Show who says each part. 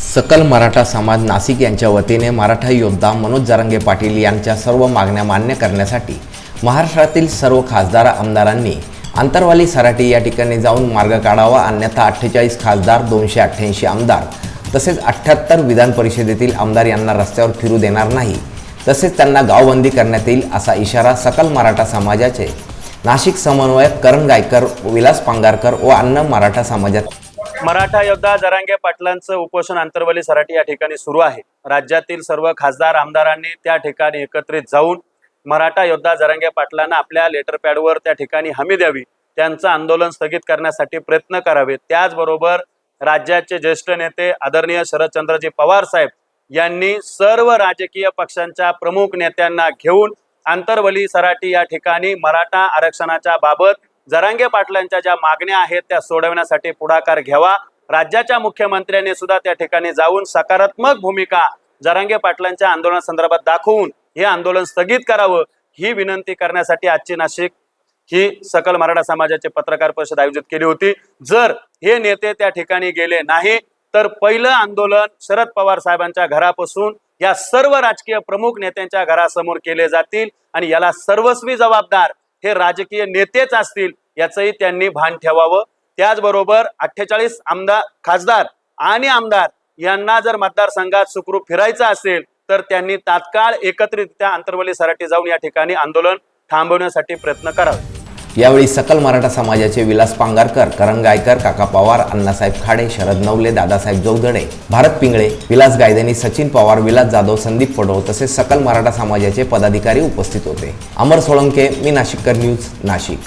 Speaker 1: सकल मराठा समाज नाशिक यांच्या वतीने मराठा योद्धा मनोज जारंगे पाटील यांच्या सर्व मागण्या मान्य करण्यासाठी महाराष्ट्रातील सर्व खासदार आमदारांनी आंतरवाली सराटी या ठिकाणी जाऊन मार्ग काढावा अन्यथा अठ्ठेचाळीस खासदार दोनशे अठ्ठ्याऐंशी आमदार तसेच अठ्ठ्याहत्तर विधान परिषदेतील आमदार यांना रस्त्यावर फिरू देणार नाही. तसेच त्यांना गावबंदी करण्यात येईल असा इशारा सकल मराठा समाजाचे नाशिक समन्वयक करण गायकर विलास पांगारकर व अन्न मराठा समाजात
Speaker 2: मराठा योद्धा जरांगे पाटलांचं उपोषण आंतरवली सराठी या ठिकाणी सुरू आहे. राज्यातील सर्व खासदार आमदारांनी त्या ठिकाणी एकत्रित जाऊन मराठा योद्धा जरांगे पाटलांना आपल्या लेटर पॅडवर त्या ठिकाणी हमी द्यावी त्यांचं आंदोलन स्थगित करण्यासाठी प्रयत्न करावे. त्याचबरोबर राज्याचे ज्येष्ठ नेते आदरणीय शरदचंद्रजी पवार साहेब यांनी सर्व राजकीय पक्षांच्या प्रमुख नेत्यांना घेऊन आंतरवली सराठी या ठिकाणी मराठा आरक्षणाच्या बाबत जरांगे पाटलांच्या ज्या मागण्या आहेत त्या सोडवण्यासाठी पुढाकार घ्यावा. राज्याच्या मुख्यमंत्र्यांनी सुद्धा त्या ठिकाणी जाऊन सकारात्मक भूमिका जरांगे पाटलांच्या आंदोलनासंदर्भात दाखवून हे आंदोलन स्थगित करावं ही विनंती करण्यासाठी आजची नाशिक ही सकल मराठा समाजाची पत्रकार परिषद आयोजित केली होती. जर हे नेते त्या ठिकाणी गेले नाही तर पहिलं आंदोलन शरद पवार साहेबांच्या घरापासून या सर्व राजकीय प्रमुख नेत्यांच्या घरासमोर केले जातील आणि याला सर्वस्वी जबाबदार हे राजकीय नेतेच असतील याचंही त्यांनी भान ठेवावं. त्याचबरोबर अठ्ठेचाळीस आमदार खासदार आणि आमदार यांना जर मतदारसंघात सुखरूप फिरायचं असेल तर त्यांनी तात्काळ एकत्रितरित्या आंतरवली सराटी जाऊन या ठिकाणी आंदोलन थांबवण्यासाठी प्रयत्न करावे.
Speaker 1: यावेळी सकल मराठा समाजाचे विलास पांगारकर करण गायकर काका पवार अण्णासाहेब खाडे शरद नवले दादासाहेब जोगदडे भारत पिंगळे विलास गायदेनी सचिन पवार विलास जाधव संदीप पडो तसेच सकल मराठा समाजाचे पदाधिकारी उपस्थित होते. अमर सोळंके मी नाशिककर न्यूज नाशिक.